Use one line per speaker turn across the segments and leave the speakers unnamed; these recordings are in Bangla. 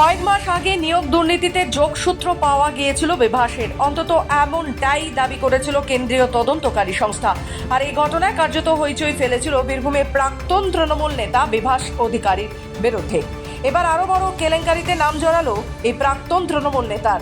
কয়েক মাস আগে নিয়োগ দুর্নীতিতে যোগসূত্র পাওয়া গিয়েছিল বিভাসের। অন্তত এমনটাই দাবি করেছিল কেন্দ্রীয় তদন্তকারী সংস্থা। আর এই ঘটনায় কার্যত হইচই ফেলেছিল বীরভূমের প্রাক্তন তৃণমূল নেতা বিভাস অধিকারীর বিরুদ্ধে। এবার আরও বড় কেলেঙ্কারিতে নাম জড়ালো এই প্রাক্তন তৃণমূল নেতার।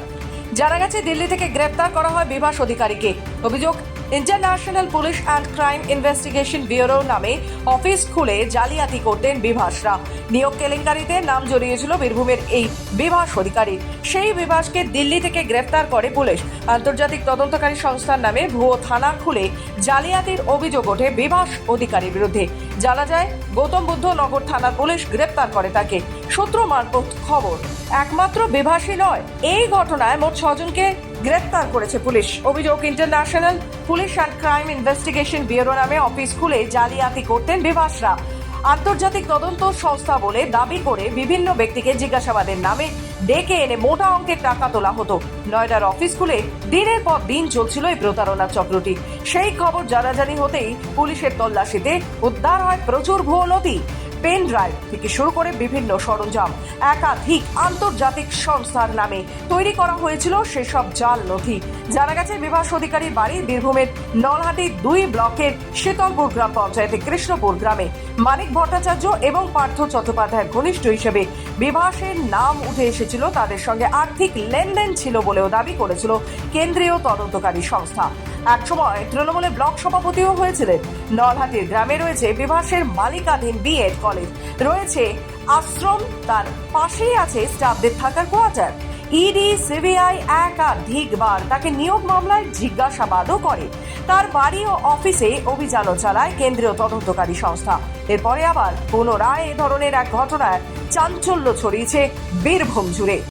জানা গেছে, দিল্লি থেকে গ্রেপ্তার করা হয় বিভাস অধিকারীকে। অভিযোগ international police and crime investigation bureau নামে অফিস খুলে জালিয়াতি করতেন বিভাসরা। নিয়োগ কেলেঙ্কারিতে নাম জড়িয়েছিল বীরভূমের এই বিভাস অধিকারী। সেই বিভাসকে দিল্লি থেকে গ্রেপ্তার করে পুলিশ। আন্তর্জাতিক তদন্তকারী সংস্থার নামে ভুয়ো থানা খুলে জালিয়াতির অভিযোগ ওঠে বিভাস অধিকারীর বিরুদ্ধে। জানা যায়, গৌতম বুদ্ধ নগর থানার পুলিশ গ্রেপ্তার করে তাকে। সূত্র মারফত খবর, একমাত্র বিভাসী নয়, এই ঘটনায় মোট ছজনকে গ্রেপ্তার করেছে পুলিশ। অভিযোগ, international police and crime investigation bureau নামে অফিস খুলে জালিয়াতি করতেন বিভাসরা। আন্তর্জাতিক তদন্ত সংস্থা বলে দাবি করে বিভিন্ন ব্যক্তিকে জিজ্ঞাসাবাদের নামে ডেকে এনে মোটা অঙ্কের টাকা তোলা হতো। নয়ডার অফিস খুলে দিনের পর দিন চলছিল এই প্রতারণার চক্রটি। সেই খবর জানাজানি হতেই পুলিশের তল্লাশিতে উদ্ধার হয় প্রচুর ভুয়ো নথি। পেন ড্রাইভ থেকে শুরু করে বিভিন্ন সরঞ্জাম, একাধিক আন্তর্জাতিক সংস্থার নামে তৈরি করা হয়েছিল সেসব জাল নথি। জানা গেছে, বিভাস অধিকারীর বাড়ি বীরভূমের নলহাটি দুই ব্লকের শীতলপুর গ্রাম পঞ্চায়েতের কৃষ্ণপুর গ্রামে। মানিক ভট্টাচার্য এবং পার্থ চট্টোপাধ্যায়ের ঘনিষ্ঠ হিসেবে বিভাসের নাম উঠে এসেছিল তাদের সঙ্গে আর্থিক লেনদেন ছিল বলেও দাবি করেছিল কেন্দ্রীয় তদন্তকারী সংস্থা। একসময় তৃণমূলের ব্লক সভাপতিও হয়েছিলেন। নলহাটির গ্রামে রয়েছে বিভাসের মালিকাধীন বিএড কলেজ। রয়েছে আশ্রম, তার পাশেই আছে স্টাফদের থাকার কোয়ার্টার। ইডি সিবিআই একাধিকবার তাকে নিয়োগ মামলায় জিজ্ঞাসাবাদও করে। তার বাড়ি ও অফিসে অভিযানও চালায় কেন্দ্রীয় তদন্তকারী সংস্থা। এরপরে আবার পুনরায় এ ধরনের এক ঘটনায় চাঞ্চল্য ছড়িয়েছে বীরভূম জুড়ে।